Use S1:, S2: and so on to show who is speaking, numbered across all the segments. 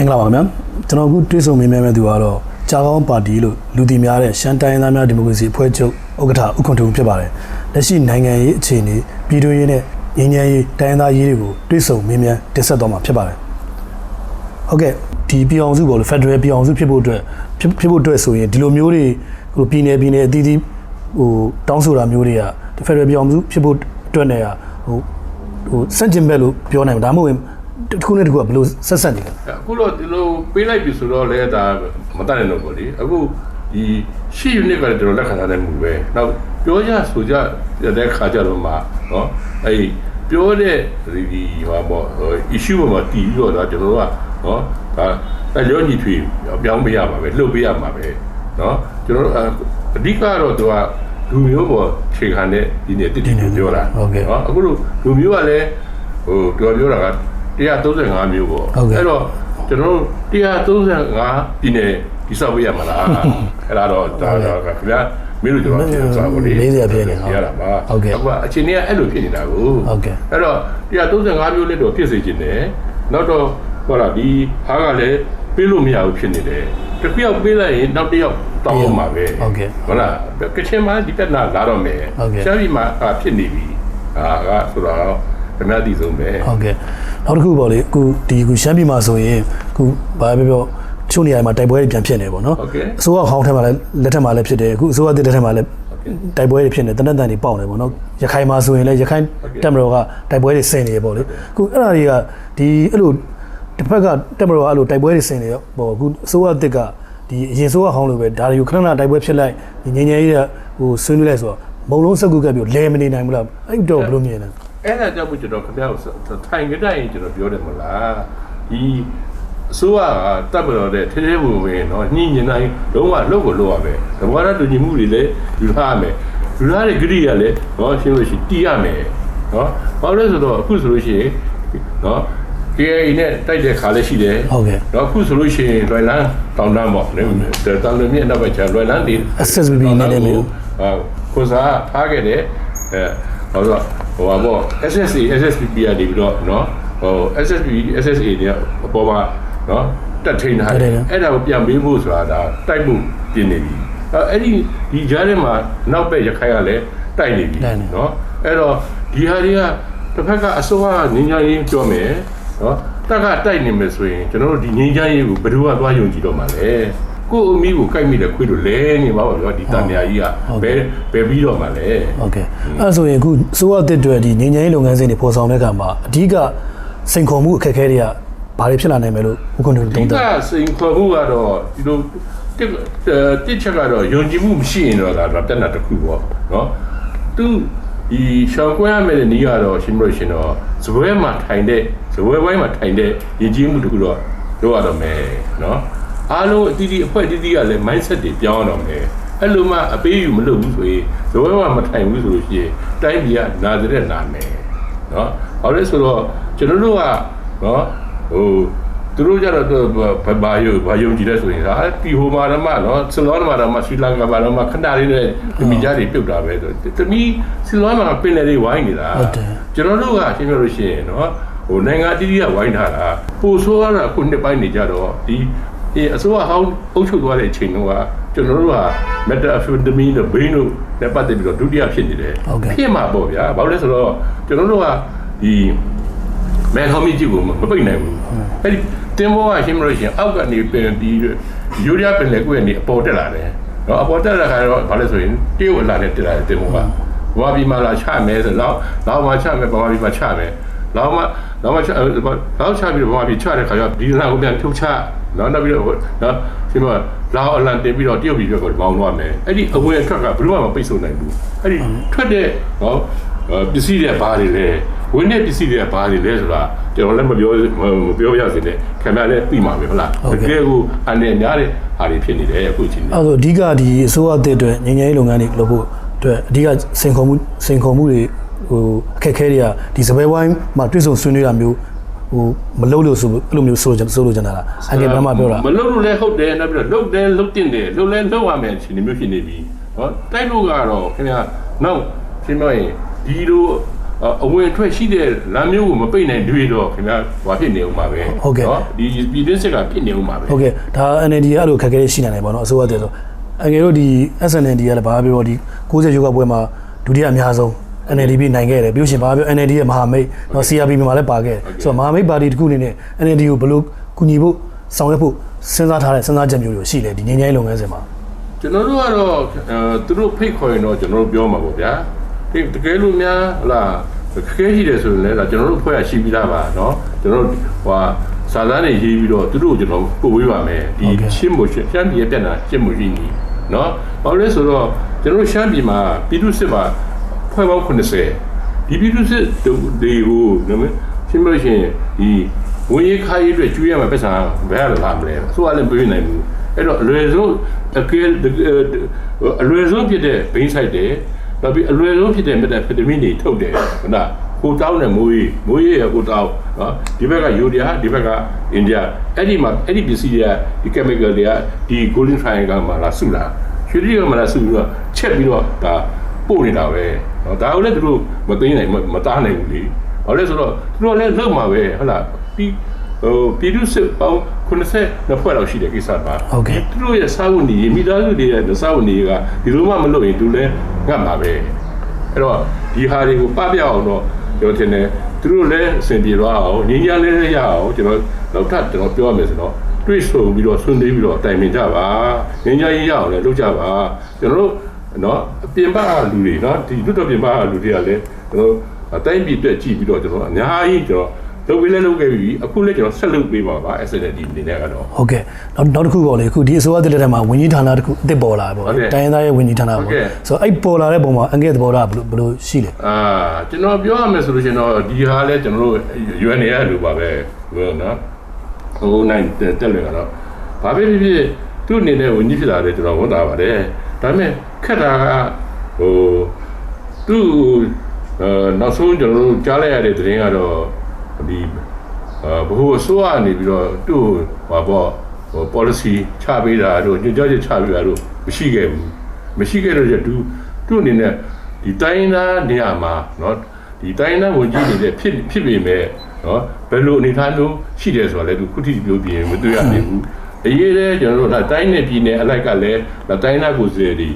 S1: င်္ဂလာပါခင်ဗျာကျွန်တော်အခုတွေ့ဆုံမေးမြန်းမဲ့သူကတော့ကြာကောင်းပါတီလို့လူတီများတဲ့ရှမ်းတိုင်းရင်းသားများဒီမိုကရေစီအဖွဲ့ချုပ်ဥက္ကဋ္ဌဦးခွန်ထုံဖြစ်ပါတယ်လက်ရှိနိုင်ငံရေးအခြေအနေပြည်တွင်းရေးနဲ့ငြိမ်းချမ်းရေးတိုင်းရင်းသားရေးတွေကိုတွေ့ဆုံမေးမြန်းတင်ဆက်သွားမှာဖြစ်ပါတယ်ဟုတ်ကဲ့ဒီပြည်အောင်စုပေါ့လို့ Federal ပြည်အောင်စုဖြစ်ဖို့အတွက်ဖြစ်ဖြစ်ဖို့အတွက်ဆိုရင်ဒီလိုမျိုးတွေဟိုပြည်နယ်ပြည်နယ်အသီးသီးဟိုတောင်းဆိုတာမျိုးတွေကဒီ Federal ပြည်အောင်စုဖြစ်ဖို့အတွက်နဲ့ကဟိုဟိုစန့်ကျင်ဘက်လို့ပြောနိုင်မှာဒါမှမဟုတ်ရင် တစ်ခုနဲ့တစ်ခုကဘယ်လိုဆက်ဆက်နေလဲ
S2: အခုတော့ဒီလိုပေးလိုက်ပြီဆိုတော့လဲဒါမတတ်နိုင်တော့ဘူးလေအခုဒီရှီ unit ပဲတော်တော်လက်ခံထားတဲ့မှုပဲနောက်ပြောရဆိုကြတဲ့ခါကြတော့မှနော်အဲ့ပြောတဲ့ဒီဒီဟာပေါ့ issue ပေါ်မှာတည်ပြီးတော့ဒါကျွန်တော်ကနော်ဒါအရောညီထွေပြောင်းပေးရမှာပဲလှုပ်ပေးရမှာပဲနော်ကျွန်တော်အဓိကတော့သူကလူမျိုးပေါ်ခြေခံတဲ့ဒီနေ့တည်တည်ပြောတာ
S1: ဟုတ်ကဲ့
S2: နော်အခုလိုလူမျိုးကလည်းဟိုတော်ပြောတာက 135မျိုးပေါ့
S1: ဟုတ်ကဲ့
S2: အဲ့တော့ကျွန်တော်တို့135ပြည်နယ်ဒီဆောက်ပေးရမှာလားအဲ့ဒါတော့ဒါတော့ခင်ဗျာမင်းတို့ကျွန်တော်ပြန်စားဖို့လေ
S1: လေးစရာဖြစ်နေဟုတ်
S2: ရတာပါ
S1: ဟုတ်ကဲ့
S2: အခုကအချိန်ကြီးအဲ့လိုဖြစ်နေတာကို
S1: ဟုတ်ကဲ့
S2: အဲ့တော့135မျိုးလေးတော့ဖြစ်စေချင်တယ်နောက်တော့ဟောလာဒီဟာကလည်းပေးလို့မရဘူးဖြစ်နေတယ်တစ်ပြောက်ပေးလိုက်ရင်နောက်တစ်ယောက်တောင်းအောင်ပါပဲ
S1: ဟုတ်ကဲ့
S2: ဟုတ်လားကချင်မှာဒီပြဿနာလာတော့မယ်
S1: ဟုတ်ကဲ့
S2: ရှားပြီးမှအာဖြစ်နေပြီအာကဆိုတော့ခင်ဗျားဒီဆုံးပဲ
S1: ဟုတ်ကဲ့ နောက်တစ်ခုပေါ့လေအခုဒီအခုရှမ်းပြည်မှာဆိုရင်အခုဘာပဲပြောချို့နေရာမှာတိုက်ပွဲတွေပြန်ဖြစ်နေပေါ့နော်
S2: ဟုတ်ကဲ့
S1: အစိုးရဟောင်းထက်မှာလည်းလက်ထက်မှာလည်းဖြစ်တယ်အခုအစိုးရတစ်လက်ထက်မှာလည်းတိုက်ပွဲတွေဖြစ်နေတနက်တန်တွေပေါက်နေပေါ့နော်ရခိုင်မှာဆိုရင်လည်းရခိုင်တက်မတော်ကတိုက်ပွဲတွေဆင်နေရပေါ့လေအခုအဲ့ဒါတွေကဒီအဲ့လိုတစ်ဖက်ကတက်မတော်ကအဲ့လိုတိုက်ပွဲတွေဆင်နေရောပေါ့အခုအစိုးရတစ်ကဒီအရင်အစိုးရဟောင်းလိုပဲဒါတွေကိုခဏခဏတိုက်ပွဲဖြစ်လိုက်ဒီငြိမ်းချမ်းရေးကဟိုဆွေးနွေးလိုက်ဆိုတော့မုံလုံးစက်ကူကပ်ပြီးလဲမနေနိုင်ဘူးလားအဲ့တော့ဘယ်လိုမြင်လဲ
S2: အဲ့ဒါကြောင့်မို့ကျွန်တော်ခင်ဗျားကိုထိုင်ကြတိုင်းကျွန်တော်ပြောတယ်မလားဒီအစိုးရကတတ်မတော်တဲ့ထဲထဲဝင်ဝင်နော်ညှိညင်တိုင်းလုံးဝလှုပ်ကိုလှုပ်ရပဲတဘာသာတူညီမှုတွေလည်းယူထားရမယ်ယူထားတဲ့ဂရိကလည်းနော်ရှင်းလို့ရှိတီးရမယ်နော်ဘာလို့လဲဆိုတော့အခုဆိုလို့ရှိရင်နော် KAI နဲ့တိုက်တဲ့ခါလည်းရှိတယ်
S1: ဟုတ်ကဲ့
S2: နော်အခုဆိုလို့ရှိရင်လွယ်လန်းတောင်တန်းပေါ့လေတောင်တန်းမြင့်နောက်ပိုင်းကျလွယ်လန်းဒီ
S1: SSB နဲ့လည်းမျိုး
S2: ဟုတ်ကိုစားထားခဲ့တဲ့အဲဟောဆို ဟိုပါပေါ့ SSA SSPP ကနေပြီးတော့နော်ဟို SSPP SSA တွေအပေါ်မှာနော်တက်ထိန်ထားတယ်အဲ့ဒါကိုပြန်ပေးဖို့ဆိုတာဒါတိုက်မှုပြင်နေပြီအဲ့ဒီဒီကြားထဲမှာနောက်ပဲရခိုင်ကလည်းတိုက်နေပြီနော်အဲ့တော့ဒီဟာတွေကတစ်ဖက်ကအစိုးရငင်းချင်ရင်ပြောမယ်နော်တက်ကတိုက်နေမယ်ဆိုရင်ကျွန်တော်တို့ဒီငင်းချင်ရေးကိုဘယ်သူကသွားယုံကြည်တော့မှာလဲ ကိုယ့်အမိကိုကြိုက်မိတဲ့ခွေးတို့လဲနေပါဘောဒီတန်မြာကြီးကဘယ်ဘယ်ပြီးတော့မှာလဲ
S1: ဟုတ်ကဲ့အဲ့ဒါဆိုရင်အခုအစိုးရတစ်တွေဒီငញ្ញင်းလုပ်ငန်းစဉ်တွေပေါ်ဆောင်တဲ့အခါမှာအဓိကစိန်ခေါ်မှုအခက်အခဲတွေကဘာတွေဖြစ်လာနိုင်မယ်လို့ဦးခွန်တို့
S2: ဒီ
S1: သုံးသပ်
S2: ကစိန်ခေါ်မှုကတော့ဒီလိုတစ်တစ်ချက်ကတော့ယုံကြည်မှုမရှိရင်တော့ဒါတော့တက်တာတစ်ခုပေါ့နော်သူဒီရှောင်းကွဲရမယ်တဲ့နီးကတော့ရှင်းလို့ရှင်းတော့ဇပွဲမှာထိုင်တဲ့ဇပွဲပိုင်းမှာထိုင်တဲ့ယဉ်ကျေးမှုတစ်ခုတော့လုပ်ရတော့မယ်နော် အားလုံးအတီးတီးအဖွဲ့အတီးတီးကလည်း mindset တွေပြောင်းရတော့မယ်အဲ့လိုမှအပေးယူမလုပ်ဘူးဆိုရင်ဇပွဲမှာမထိုင်ဘူးဆိုလို့ရှိရင်တိုင်းပြည်ကနာကြတဲ့နာမယ်နော်ဘာလို့လဲဆိုတော့ကျွန်တော်တို့ကနော်ဟိုသူတို့ကြတော့သူဘာဘာယုဘာယုံကြည်လဲဆိုရင်ဟာဒီဟိုမှာတော့မနော်ဆလောမှာတော့မဆွီလန်ကာမှာတော့မခဏလေးနဲ့ဒီမိကြားတွေပြုတ်တာပဲဆိုတမီဆလောမှာပင်လေတွေဝိုင်းနေတာ
S1: ဟုတ်တယ်
S2: ကျွန်တော်တို့ကရှင်းပြလို့ရှိရင်နော်ဟိုနိုင်ငံအတီးတီးကဝိုင်းထားတာပိုဆိုးရတာခုနှစ်ပိုင်းနေကြတော့ဒီ ဒီအစိုးရဟောင်းအုပ်ချုပ်သွားတဲ့အချိန်တုန်းကကျွန်တော်တို့က methamphetamine တို့ brain တို့နဲ့ပတ်သက်ပြီးတော့ဒုတိယဖြစ်နေတယ်
S1: ဟုတ်ကဲ့
S2: ဖြစ်မှာပေါ့ဗျာဘာလို့လဲဆိုတော့ကျွန်တော်တို့ကဒီမဲထောင်မြစ်ကြီးကိုမပိတ်နိုင်ဘူးအဲ့ဒီတင်ဘောကရှင်းမလို့ရှရင်အောက်ကနေပင်ဒီယူရီးယားပင်လေကွေ့နေအပေါ်တက်လာတယ်နော်အပေါ်တက်လာခါတော့ဘာလဲဆိုရင်တရုတ်အလာနဲ့တက်လာတယ်တင်ဘောကဘာပြီးမှလာချမယ်ဆိုတော့တော့မှချမယ်ဘာပြီးမှချမယ် တော့မှတော့မှချတော့ချပြီးဘာပြီးချတဲ့ခါကျဒီလာကိုပြန်ထုတ်ချနော်နောက်ပြီးတော့နော်ရှင်းမလာအလန်တင်ပြီးတော့တရုတ်ပြည်ဘက်ကိုမောင်းသွားမယ်အဲ့ဒီအဝင်အထွက်ကဘယ်လိုမှမပိတ်ဆို့နိုင်ဘူးအဲ့ဒီထွက်တဲ့နော်ပစ္စည်းတွေဘာတွေလဲဝင်းတဲ့ပစ္စည်းတွေကဘာတွေလဲဆိုတာကျွန်တော်လည်းမပြောမပြောရစေနဲ့ခင်ဗျားလည်းသိမှာပဲဟုတ်လားတကယ်ကိုအနေများတဲ့ဟာတွေဖြစ်နေတယ်အခုချိန်นี้
S1: အဲ့ဒါဆိုအဓိကဒီအစိုးရတစ်တွေငញ្ញင်းလုပ်ငန်းတွေလုပ်ဖို့အတွက်အဓိကစိန်ခေါ်မှုစိန်ခေါ်မှုတွေ ဟိုအခက်အခဲတွေကဒီစပယ်ဝိုင်းမှာတွေ့ဆုံဆွေးနွေးတာမျိုးဟိုမလုပ်လို့ဆိုအဲ့လိုမျိုးဆိုလို့ဆိုလို့ကျန်တာလားအငယ်ဘယ်မှာပြောတာ
S2: မလုပ်လို့လည်းဟုတ်တယ်နောက်ပြီးတော့လုပ်တယ်လုပ်တင်တယ်လုပ်လဲလုပ်ရမယ်အခြေအနေမျိုးဖြစ်နေပြီဟောတိုက်လို့ကတော့ခင်ဗျာနောက်ရှင်းမရင်ဒီလိုအဝင်အထွက်ရှိတဲ့လမ်းမျိုးကိုမပိတ်နိုင်တွေ့တော့ခင်ဗျာဟွာဖြစ်နေဦးမှာပဲဒီပြည်တွင်းစစ်ကဖြစ်နေဦးမှာပဲ
S1: ဟုတ်ကဲ့ဒါ NLD ကအဲ့လိုခက်ခဲရှိနေတယ်ပေါ့နော်အစိုးရတဲ့ဆိုအငယ်တို့ဒီ SNLD ကလည်းဘာပြောဒီ60ရွေးကောက်ပွဲမှာဒုတိယအများဆုံး NLD ပြီးနိုင်ခဲ့တယ်ပြီးလို့ရှိရင်ဘာပြော NLD ရဲ့မဟာမိတ်နော် CRP မှာလည်းပါခဲ့တယ်ဆိုတော့မဟာမိတ်ပါတီတစ်ခုအနေနဲ့ NLD ကိုဘယ်လိုကူညီဖို့ဆောင်ရွက်ဖို့စဉ်းစားထားတဲ့စဉ်းစားချက်မျိုးတွေရှိတယ်ဒီငင်းငင်းလုပ်ငန်းစဉ်မှာ
S2: ကျွန်တော်တို့ကတော့အဲသူတို့ဖိတ်ခေါ်ရင်တော့ကျွန်တော်တို့ပြောမှာပေါ့ဗျာဒီတကယ်လို့များဟလာခဲရှိတယ်ဆိုရင်လည်းဒါကျွန်တော်တို့ဖွဲ့ရရှိပြီးသားပါเนาะကျွန်တော်တို့ဟိုစာသားတွေရေးပြီးတော့သူတို့ကိုကျွန်တော်ပို့ပေးပါမယ်ဒီရှင်းမို့ရှင်းရှမ်းပြည်ရဲ့ပြဿနာရှင်းမို့ရှိနေเนาะဘာလို့လဲဆိုတော့ကျွန်တော်တို့ရှမ်းပြည်မှာပြည်သူစစ်မှာ ဖွဲ့ပေါင်း80ဒီပြည်သူစစ်တွေကိုရှင်းလို့ရှိရင်ဒီဝင်ရခိုင်းအတွက်ကျွေးရမှာပတ်စံဘယ်လာမလဲဆိုတော့လည်းမပြေနိုင်ဘူးအဲ့တော့အလွယ်ဆုံးအကယ်အလွယ်ဆုံးဖြစ်တဲ့ဘိန်းဆိုင်တယ်နောက်ပြီးအလွယ်ဆုံးဖြစ်တဲ့မက်တာဖက်တမင်းတွေထုတ်တယ်ဟုတ်လားကိုတောင်းနဲ့မိုးရီမိုးရီရဲ့ကိုတောင်းနော်ဒီဘက်ကယူရီးယားဒီဘက်ကအိန္ဒိယအဲ့ဒီမှာအဲ့ဒီပစ္စည်းတွေကဒီ chemical တွေကဒီ golden triangle မှာလာစုလာရွှေရီကမှာလာစုပြီးတော့ချက်ပြီးတော့ဒါ ပို့နေတာပဲနော်ဒါကိုလည်းသူတို့မသိနိုင်မတားနိုင်ဘူးလေဘာလဲဆိုတော့သူတို့လည်းလုံမှာပဲဟုတ်လားပြီးဟိုပြည်သူစစ်ပေါင်း90နှစ်ဖွဲ့လောက်ရှိတဲ့ကိစ္စပါ
S1: ဟုတ်ကဲ့
S2: သူတို့ရဲ့စာဝန်ကြီးမိသားစုတွေရဲ့စာဝန်ကြီးကဒီလိုမှမလုပ်ရင်သူလည်းငတ်ပါပဲအဲ့တော့ဒီဟာတွေကိုပပြအောင်တော့ကျွန်တော်ထင်တယ်သူတို့လည်းအဆင်ပြေသွားအောင်ငြင်းကြလဲရအောင်ကျွန်တော်နောက်ထပ်ကျွန်တော်ပြောရမယ်ဆိုတော့တွေ့ဆုံပြီးတော့ဆွေးနွေးပြီးတော့တိုင်ပင်ကြပါငြင်းကြရေးရအောင်လည်းလုပ်ကြပါကျွန်တော်တို့ နော်အပြင်ပကလူတွေနော်ဒီလွတ်တော်ပြင်ပကလူတွေကလည်းကျွန်တော်အတိုင်းပြည်အတွက်ကြည့်ပြီးတော့ကျွန်တော်အများကြီးကျွန်တော်လုပ်ပေးလဲလုပ်ခဲ့ပြီအခုလည်းကျွန်တော်ဆက်လုပ်ပေးပါပါ SND အနေနဲ့ကတော့
S1: ဟုတ်ကဲ့နောက်နောက်တစ်ခုပေါ့လေအခုဒီအစိုးရတစ်လက်ထက်မှာဝန်ကြီးဌာနတစ်ခုအစ်စ်ပေါ်လာပေါ့
S2: ဟုတ်ကဲ့
S1: တိုင်းရင်းသားရဲ့ဝန်ကြီးဌာန
S2: ဟုတ်
S1: ပေါ့
S2: ကဲ့
S1: ဆိုတော့အဲ့ပေါ်လာတဲ့ပုံမှာအငယ်သဘောထားဘယ်လိုဘယ်လိုရှိလဲ
S2: အာကျွန်တော်ပြောရမယ်ဆိုလို့ရှိရင်တော့ဒီဟာလဲကျွန်တော်တို့ UN ရဲ့လူပါပဲဟုတ်နော်ဟိုနိုင်တက်လွင်ကတော့ဘာပဲဖြစ်ဖြစ်သူ့အနေနဲ့ဝင်ကြီးဖြစ်လာတယ်ကျွန်တော်ဝန်တာပါတယ် ဒါပေမဲ့ခက်တာကဟိုသူ့အဲနောက်ဆုံးကျွန်တော်တို့ကြားလိုက်ရတဲ့သတင်းကတော့ဒီအာဘိုးအစိုးရအနေပြီးတော့သူ့ဟိုပေါ့ဟို policy ချပေးတာတို့ညွှန်ကြားချက်ချပေးတာတို့မရှိခဲ့ဘူးမရှိခဲ့တော့ကျသူသူ့အနေနဲ့ ဒီတိုင်းသားနေရာမှာเนาะဒီတိုင်းသားဝင်ကြီးနေတဲ့ဖြစ်ဖြစ်ပေမဲ့เนาะဘယ်လိုအနေထားမျိုးရှိတယ်ဆိုတာလည်းသူခုထိပြောပြရင်မတွေ့ရနိုင်ဘူး အရေးတဲ့ကျွန်တော်တို့တိုင်းနယ်ပြည်နယ်အလိုက်ကလည်းတိုင်းသားကိုယ်စားလှယ်တွေ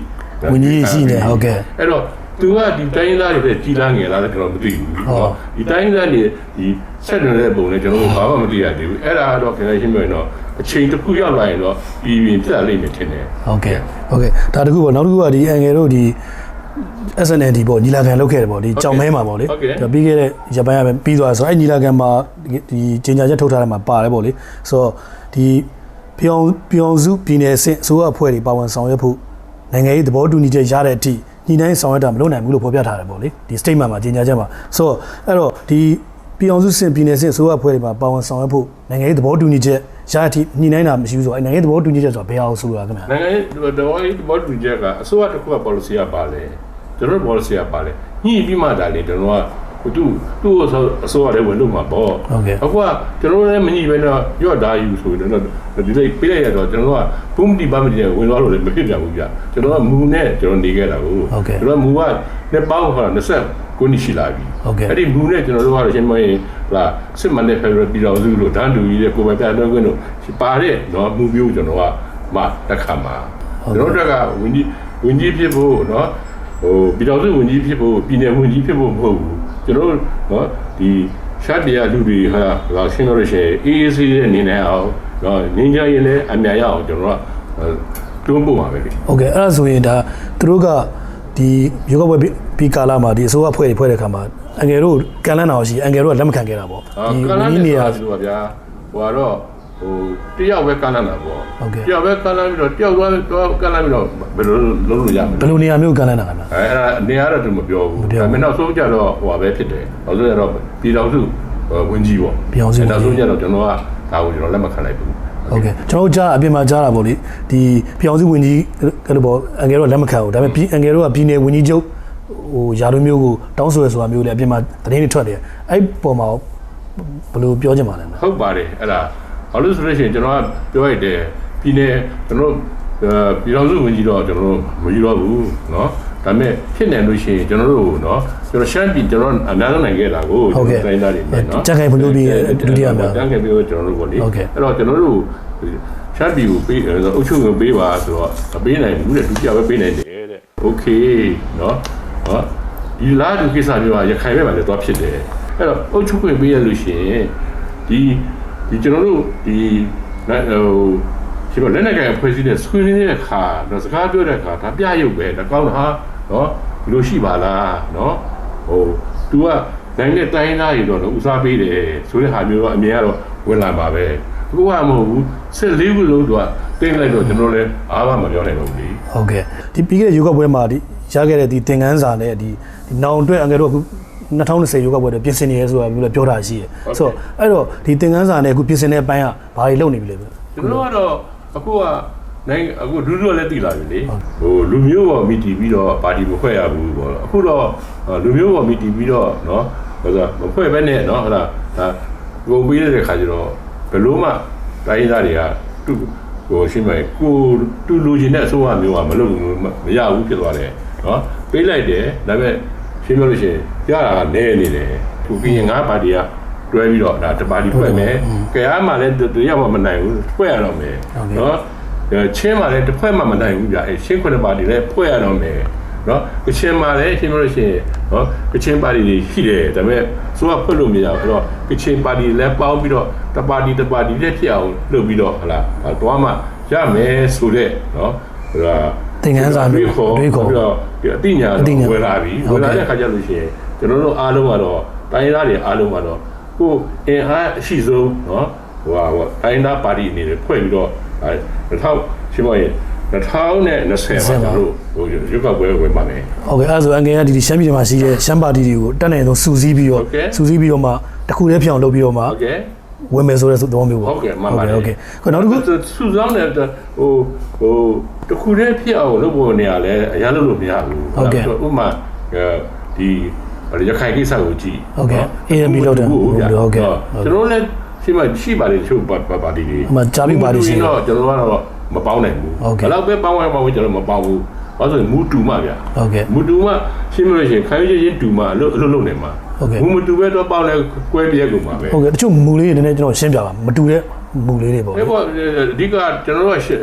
S1: ဝင်ကြီးရှိနေဟုတ်ကဲ့
S2: အဲ့တော့သူကဒီတိုင်းသားတွေပဲကြီးလားငယ်လားတော့ကျွန်တော်မသိဘူး။
S1: ဟုတ်
S2: ဒီတိုင်းသားတွေဒီဆက်နေတဲ့ပုံနဲ့ကျွန်တော်တို့ဘာမှမသိရသေးဘူး။အဲ့ဒါကတော့ခင်ဗျားရှင်းပြရင်တော့အချိန်တစ်ခုရောက်လာရင်တော့ပြည်ပြင်ပြတ်လိမ့်မယ်ထင်တယ်။
S1: ဟုတ်ကဲ့ဟုတ်ကဲ့ဒါတခုပေါ့နောက်တစ်ခုကဒီအန်ငယ်တို့ဒီ SNLD ပေါ့ညီလာခံလုပ်ခဲ့တယ်ပေါ့ဒီကြောင်မဲမှာပေါ့လေပြီးခဲ့တဲ့ရပိုင်းကပဲပြီးသွားဆိုတော့အဲ့ညီလာခံမှာဒီကြေညာချက်ထုတ်ထားတဲ့မှာပါတယ်ပေါ့လေဆိုတော့ဒီ ပြောင်ပြောင်စုပြည်နယ်အဆင့်အစိုးရအဖွဲ့တွေပါဝင်ဆောင်ရွက်ဖို့နိုင်ငံရေးသဘောတူညီချက်ရတဲ့အထိညှိနှိုင်းဆောင်ရွက်တာမလုပ်နိုင်ဘူးလို့ဖော်ပြထားတယ်ပေါ့လေဒီ statement မှာကြေညာချက်မှာဆိုတော့အဲ့တော့ဒီပြောင်စုစင်ပြည်နယ်အဆင့်အစိုးရအဖွဲ့တွေမှာပါဝင်ဆောင်ရွက်ဖို့နိုင်ငံရေးသဘောတူညီချက်ရတဲ့အထိညှိနှိုင်းတာမရှိဘူးဆိုတော့အဲ့နိုင်ငံရေးသဘောတူညီချက်ဆိုတာဘယ်အောင်ဆိုလိုတာခင်ဗျာ
S2: နိုင်ငံရေးတော်ရေးဘောတူချက်ကအစိုးရတစ်ခုက policy ကပါလေကျွန်တော်တို့ policy ကပါလေညှိပြီးမှဒါလေကျွန်တော်က သူ့သူ့အစိုးရလည်းဝင်လို့မှာပေါ့
S1: ဟုတ်ကဲ့
S2: အခုကကျွန်တော်လည်းမညှိပဲတော့ရော့ဒါယူဆိုရင်တော့ဒီလေးပြလိုက်ရတော့ကျွန်တော်ကဘုံဒီပါမတီဝင်သွားလို့လည်းမဖြစ်ကြဘူးဗျကျွန်တော်ကမူနဲ့ကျွန်တော်နေခဲ့တာကို
S1: ဟုတ်ကဲ့
S2: ကျွန်တော်မူကနှစ်ပေါင်းဟော20ကိုနှစ်ရှိလာပြီ
S1: ဟုတ်ကဲ့
S2: အဲ့ဒီမူနဲ့ကျွန်တော်တို့ကတော့ရှင်းမရင်လာစစ်မှန်တဲ့ Federal ပြည်တော်စုလို့ဒန်းတူကြီးတဲ့ကိုယ်ပိုင်ပြတော်ခွင့်တို့ပါတဲ့နော်မူမျိုးကျွန်တော်ကမှတက်ခါမှာကျွန်တော်တို့ကဝင်ကြီးဝင်ကြီးဖြစ်ဖို့နော်ဟိုပြည်တော်စုဝင်ကြီးဖြစ်ဖို့ပြည်နယ်ဝင်ကြီးဖြစ်ဖို့မဟုတ်ဘူး ကျွန်တော်တို့နော်ဒီရှတ်တရားလူတွေဟာလာရှင်းလို့ရှိရင် AAC ရဲ့အနေနဲ့အောင်နော်ငင်းကြရင်လည်းအများရအောင်ကျွန်တော်ကတွန်းပို့ပါပဲလေ
S1: ဟုတ်ကဲ့အဲ့ဒါဆိုရင်ဒါသူတို့ကဒီရုပ်ကပွဲပြီးကာလာမှာဒီအစိုးရဖွဲ့တွေဖွဲ့တဲ့ခါမှာအငယ်တို့ကန်လန်းတော်ရှိအငယ်တို့ကလက်မခံခဲ့တာပေါ့
S2: အာ
S1: ဒီ
S2: ကလန်း
S1: ဒီ
S2: နေ
S1: နေ
S2: ရာ
S1: ရာ
S2: ဆိုတော့ဗျာဟိုကတော့ ဟိုတယောက်ပဲကလန်းတာပေါ့
S1: ဟုတ်ကဲ့
S2: တယောက်ပဲကလန်းပြီးတော့တယောက်သွားတော့ကလန်းပြီးတော့ဘယ်လိုလုပ်လို့ရမ
S1: ဘ
S2: လဲ
S1: ယ်လိုနေရာမျိုးကန်လန်းတာခင်ဗျာ
S2: အဲအဲ့ဒါနေရာတော့သူမပြောဘူး
S1: မပြောဘူး
S2: ဒါပေမဲ့နောက်ဆုံးကြတော့ဟိုပါပဲဖြစ်တယ်နောက်ဆုံးကြတော့ပြည်တော်စုဝင်ကြီးပေါ့
S1: ပြည်ထောင်စုဝန်ကြီး
S2: နောက်ဆုံးကြတော့ကျွန်တော်ကဒါကိုကျွန်တော်လက်မခံလိုက်ဘူး
S1: ဟုတ်ကဲ့ကျွန်တော်တို့ကြားအပြင်မှာကြားတာပေါ့လေဒီပြောင်စုဝင်ကြီးအဲ့လိုပေါ့အငယ်တို့ကလက်မခံဘူးဒါပေမဲ့ပြည်အငယ်တို့ကပြည်နယ်ဝင်ကြီးချုပ်ဟိုယာတို့မျိုးကိုတောင်းဆိုရဆိုတာမျိုးလေအပြင်မှာသတင်းတွေထွက်တယ်အဲ့ပေါ်မှာဘယ်လိုပြောချင်ပါလဲခင်ဗျာ
S2: ဟုတ်ပါတယ်အဲ့ဒါ ဘာလို့ဆိုလို့ရှိရင်ကျွန်တော်ကပြောရတဲ့ပြည်နယ်ကျွန်တော်အဲပြည်တော်စုဝင်ကြီးတော့ကျွန်တော်တို့မယူတော့ဘူးเนาะ ဒါပေမဲ့ဖြစ်နေလို့ရှိရင်ကျွန်တော်တို့နော်ကျွန်တော်ရှမ်းပြည်ကျွန်တော်အများဆုံးနိုင်ခဲ့တာကို
S1: ဟုတ်ကဲ့
S2: တိုင်းသားတွေနဲ့နော်
S1: ကြံ့ခိုင်ဖွံ့ဖြိုးပြီးဒုတိယမြောက်
S2: ကြံ့ခိုင်ပြီးတော့ကျွန်တော်တို့ပေါ့လေ
S1: ဟုတ်ကဲ့
S2: အဲ့တော့ကျွန်တော်တို့ရှမ်းပြည်ကိုပေးအုပ်ချုပ်ကိုပေးပါဆိုတော့မပေးနိုင်ဘူးတဲ့ဒုတိယပဲပေးနိုင်တယ်တဲ့โอเคနော်ဟောဒီလားဒီကိစ္စမျိုးကရခိုင်ဘက်မှာလည်းတော့ဖြစ်တယ်အဲ့တော့အုပ်ချုပ်ခွင့်ပေးရလို့ရှိရင်ဒီ ဒီကျွန်တော်တို့ဒီဟိုဒီလိုလက်နက်ကင်ဖွဲ့စည်းတဲ့ဆွေးနွေးတဲ့အခါတော့စကားပြောတဲ့အခါဒါပြရုပ်ပဲဒါကောင်းတာဟာနော်ဒီလိုရှိပါလားနော်ဟို तू ကနိုင်ငံတိုင်းသားတွေတော့ဦးစားပေးတယ်ဆိုတဲ့ဟာမျိုးတော့အမြင်ကတော့ဝင်လာပါပဲအခုကမဟုတ်ဘူး14ခုလုံးတော့တင်းလိုက်တော့ကျွန်တော်လည်းအားမမပြောနိုင်တော့ဘူးလေ
S1: ဟုတ်ကဲ့ဒီပြီးခဲ့တဲ့ယောဂပွဲမှာဒီရခဲ့တဲ့ဒီသင်ခန်းစာနဲ့ဒီဒီနောင်အတွက်အငယ်တို့အခု 2020ယောဂပွဲတွေပြင်ဆင်နေရဲဆိုတာမျိုးလည်းပြောတာရှိတယ်ဆိုတော့အဲ့တော့ဒီသင်ခန်းစာနဲ့အခုပြင်ဆင်တဲ့အပိုင်းကဘာတွေလုပ်နေပြီလဲဗျ
S2: ကျွန်တော်ကတော့အခုကနိုင်ငံအခုဒူးဒူးလည်းတည်လာပြီလေဟိုလူမျိုးပေါ်မီတီပြီးတော့ပါတီမဖွဲ့ရဘူးပေါ့အခုတော့လူမျိုးပေါ်မီတီပြီးတော့เนาะဟိုဆိုမဖွဲ့ဘဲနဲ့เนาะဟုတ်လားဒါကိုပေးတဲ့ခါကျတော့ဘယ်လို့မှတိုင်းသားတွေကသူ့ဟိုရှင်းမယ်ကိုတူလူချင်းတဲ့အစိုးရမျိုးကမလုပ်ဘူးမရဘူးဖြစ်သွားတယ်เนาะပေးလိုက်တယ်ဒါပေမဲ့ ရှင်းပြောလို့ရှိရင်ရတာကနည်းနေတယ်သူပြီးရင်ငါပါတီကတွဲပြီးတော့ဒါတပါတီဖွဲ့မယ်ကဲအားမှလည်းသူရမှမနိုင်ဘူးဖွဲ့ရတော့မယ်နော်ချင်းမှလည်းတစ်ဖွဲ့မှမနိုင်ဘူးကြာအဲရှင်းခွနပါတီလည်းဖွဲ့ရတော့မယ်နော်ကချင်မှာလည်းရှင်းပြောလို့ရှိရင်နော်ကချင်ပါတီတွေရှိတယ်ဒါပေမဲ့သူကဖွဲ့လို့မရဘူးအဲ့တော့ကချင်ပါတီလည်းပေါင်းပြီးတော့တပါတီတပါတီလည်းဖြစ်အောင်လုပ်ပြီးတော့ဟလာတွားမှရမယ်ဆိုတဲ့နော်ဟလာ
S1: သင်ခန်းစာမျိုး
S2: ခေါ်
S1: တွေးခေါ်
S2: ပြီးတော့ဒီအတိညာ
S1: အသိဉာဏ်
S2: တော့ဝယ်လာပြီ
S1: ဟုတ်
S2: ဝယ်
S1: ကဲ့
S2: လာတဲ့ခါကျလို့ရှိရင်ကျွန်တော်တို့အားလုံးကတော့တိုင်းသားတွေအားလုံးကတော့ကိုယ်အင်အားအရှိဆုံးနော်ဟိုဟာဟိုတိုင်းသားပါတီအနေနဲ့ဖွဲ့ပြီးတော့အဲ2000ရှင်းမရင်2020နဲ့20မှာကျွန်တော်တို့ဟိုရုပ်ကပွဲဝင်ပါမယ်
S1: ဟုတ်ကဲ့အဲ့ဒါဆိုအငယ်ကဒီဒီရှမ်းပြည်မှာရှိတဲ့ရှမ်းပါတီတွေကိုတက်နိုင်ဆုံးစူးစီးပြီးတော့
S2: ဟုတ်ကဲ့
S1: စူးစီးပြီးတော့မှတစ်ခုတည်းဖြစ်အောင်လုပ်ပြီးတော့မှ
S2: ဟုတ်ကဲ့
S1: ဝင်မယ်ဆိုတဲ့သဘောမျိုးပေါ့
S2: ဟုတ်ကဲ့မှန်ပါတယ်
S1: ဟုတ်ကဲ့ဟုတ်ကဲ့နောက်တစ်ခု
S2: စူဆောင်းတဲ့ဟိုဟို တခုတည်းဖြစ်အောင်လုပ်ဖို့နေရလဲအရာလုပ်လို့မရဘူး
S1: ဟုတ်ကဲ့
S2: ဥပမာအဲဒီရခိုင်ကိစ္စကိုကြည့်
S1: ဟုတ်ကဲ့
S2: နော်
S1: AMP လုပ်တယ်
S2: ဟုတ်ကဲ့
S1: ဟုတ်ကဲ့
S2: ကျွန်တော်လည်းရှိမှရှိပါလေချို့ပါပါတီတွေ
S1: ဟိုမှာဂျာဘီပါတီရှိတယ်
S2: တော့ကျွန်တော်ကတော့မပေါင်းနိုင်ဘူး
S1: ဟုတ်ကဲ့
S2: ဘယ်တော့ပဲပေါင်းရမှာဘူးကျွန်တော်မပေါင်းဘူးဘာလို့လဲမူတူမှဗျာ
S1: ဟုတ်ကဲ့
S2: မူတူမှရှင်းမလို့ရှိရင်ခိုင်းရချင်းတူမှအလုပ်အလုပ်လုပ်နေမှာ
S1: ဟုတ်ကဲ့
S2: မူမတူပဲတော့ပေါင်းလဲကွဲပြဲကုန်မှာပဲ
S1: ဟုတ်ကဲ့တချို့မူလေးတွေနည်းနည်းကျွန်တော်ရှင်းပြပါမတူတဲ့ မူလေးတွေပေါ့
S2: အဲ့ပေါ်အဓိကကျွန်တော်တို့ကရှေ့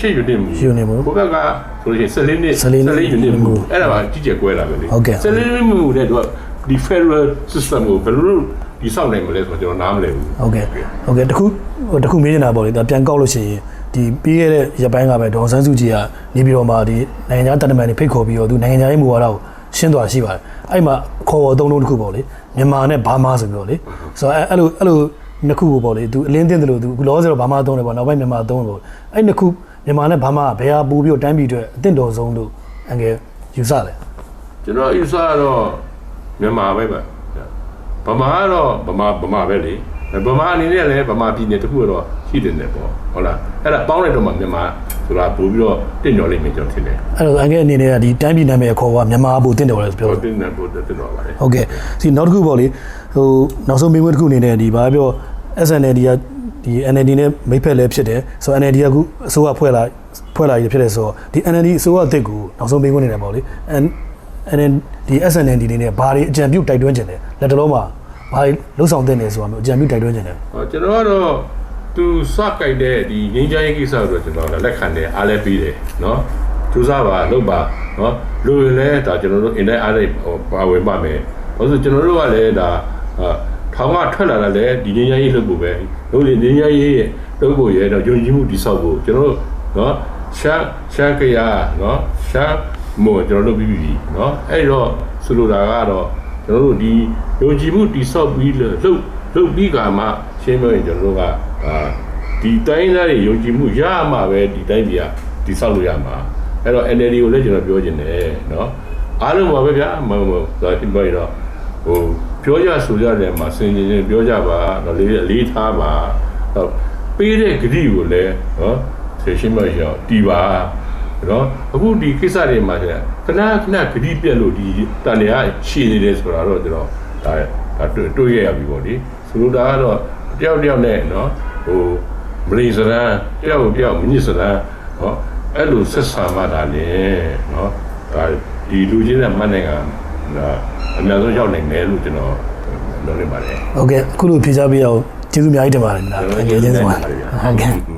S2: ရှေ့ယူနေမှု
S1: ရှေ့ယူနေမှု
S2: ဘုဘကဆိုလို့ရှိရင်14နှစ်
S1: 14နှစ်
S2: ယူနေမှု
S1: မှု
S2: အဲ့ဒါကကြီးကျယ်ကွဲလာပဲလေ
S1: ဟုတ်ကဲ့
S2: 14နှစ်မှုတဲ့တော့ဒီ federal system ကိုဘယ်လိုဒီဆောက်နိုင်မလဲဆိုတော့ကျွန်တော်နားမလည်ဘူး
S1: ဟုတ်ကဲ့ဟုတ်ကဲ့တခုဟိုတခုမေးနေတာပေါ့လေဒါပြန်ကောက်လို့ရှိရင်ဒီပြီးခဲ့တဲ့ရက်ပိုင်းကပဲဒေါ်ဆန်းစုကြည်ကနေပြီးတော့မှဒီနိုင်ငံခြားတပ်မန်တွေဖိတ်ခေါ်ပြီးတော့သူနိုင်ငံခြားရေးမူဝါဒကိုရှင်းသွားရှိပါတယ်အဲ့မှာခေါ်ဝေါ်သုံးလုံးတစ်ခုပေါ့လေမြန်မာနဲ့ဘာမာဆိုပြီးတော့လေဆိုတော့အဲ့အဲ့လိုအဲ့လို နှစ်ခုကိုပေါ့လေသူအလင်းသိတယ်လို့သူလောဆယ်တော့ဘာမာသုံးတယ်ပေါ့နောက်ပိုင်းမြန်မာသုံးတယ်ပေါ့အဲ့နှစ်ခုမြန်မာနဲ့ဘာမာကဘယ်ဟာပို့ပြီးတော့တိုင်းပြည်အတွက်အသင့်တော်ဆုံးလို့အငယ်ယူဆတယ်
S2: ကျွန်တော်ယူဆကတော့မြန်မာပဲပါဗမာကတော့ဗမာဗမာပဲလေဗမာအနေနဲ့လည်းဗမာပြည်နယ်တစ်ခုတော့ရှိတယ်နဲ့ပေါ့ဟုတ်လားအဲ့ဒါပေါင်းလိုက်တော့မှမြန်မာဆိုတာပို့ပြီးတော့တင့်တော်လိမ့်မယ်ကျွန်တော်ထင်တယ်
S1: အဲ့တော့အငယ်အနေနဲ့ကဒီတိုင်းပြည်နာမည်အခေါ်ကမြန်မာပို့တင့်တော်တယ်ဆိုပြော
S2: ဟုတ်
S1: တယ်
S2: တယ်နဲ့ပို့တင့်တော်ပါလေ
S1: ဟုတ်ကဲ့ဒီနောက်တစ်ခုပေါ့လေဟိုနောက်ဆုံးမိမွေးတစ်ခုအနေနဲ့ဒီဘာပြော SNLD ကဒီ NLD နဲ့မိတ်ဖက်လည်းဖြစ်တယ်ဆိုတော့ NLD ကအခုအစိုးရဖွဲ့လာဖွဲ့လာရဖြစ်တယ်ဆိုတော့ဒီ NLD အစိုးရအသစ်ကိုနောက်ဆုံးပေးခွင့်နေတယ်ပေါ့လေ NLD SNLD နေနဲ့ဘာတွေအကြံပြုတိုက်တွန်းခြင်းလဲလက်တလုံးမှာဘာတွေလှုပ်ဆောင်သင့်တယ်ဆိုတာမျိုးအကြံပြုတိုက်တွန်းခြင်းလဲ
S2: ဟောကျွန်တော်ကတော့သူစကြိုက်တဲ့ဒီငင်းကြိုင်းကိစ္စဆိုတော့ကျွန်တော်လက်ခံတယ်အားလည်းပြီးတယ်နော်သူစားပါလုပ်ပါနော်လူတွေလည်းဒါကျွန်တော်တို့အင်တိုင်းအားလည်းပါဝင်ပါမယ်ဘာလို့ဆိုကျွန်တော်တို့ကလည်းဒါ ထောင်ကထွက်လာတာလည်းဒီငင်းရရေးလှုပ်ဖို့ပဲတို့ဒီငင်းရရေးရဲ့လှုပ်ဖို့ရဲ့တော့ယုံကြည်မှုတိဆောက်ဖို့ကျွန်တော်တို့နော်ရှမ်းရှမ်းကရနော်ရှမ်းမို့ကျွန်တော်လုပ်ပြီးပြီနော်အဲ့တော့ဆိုလိုတာကတော့ကျွန်တော်တို့ဒီယုံကြည်မှုတိဆောက်ပြီးလှုပ်လှုပ်ပြီးကမှရှင်းပြောရင်ကျွန်တော်တို့ကအာဒီတိုင်းသားတွေယုံကြည်မှုရမှာပဲဒီတိုင်းပြည်ကတိဆောက်လို့ရမှာအဲ့တော့ NLD ကိုလည်းကျွန်တော်ပြောခြင်းတယ်နော်အားလုံးပါပဲဗျာမဟုတ်ဘူးဒါဖြစ်ပါရတော့ဟို ပြောကြဆိုကြတယ်မှာစင်ကြင်ပြောကြပါတော့လေးအလေးထားပါတော့ပေးတဲ့ဂတိကိုလည်းနော်ဆေရှင်းမရအောင်တီးပါနော်အခုဒီကိစ္စတွေမှာခဏခဏဂတိပြက်လို့ဒီတန်တွေကရှည်နေတယ်ဆိုတာတော့ကျွန်တော်ဒါဒါတွေ့တွေ့ရရပြီပေါ့လေဆိုလိုတာကတော့တယောက်တယောက်နဲ့နော်ဟိုမလေးစရန်တယောက်တယောက်မင်းစရန်နော်အဲ့လိုဆက်ဆံမှတာလေနော်ဒါဒီဒီလူချင်းတဲ့မှတ်နိုင် ကအများဆုံးရောက်နိုင်တယ်လို့ကျွန်တော်ပြောနေပါတယ်
S1: ဟုတ်ကဲ့အခုလိုဖြေချပေးအောင်ကျေးဇူးအများကြီးတင်ပါတယ်ခင်ဗျာ
S2: ကျွန်တော်
S1: ငယ်ချင်းဆုံးပါ
S2: ကျေးဇူးတင်ပါတယ်ဗျာ
S1: ဟုတ်ကဲ့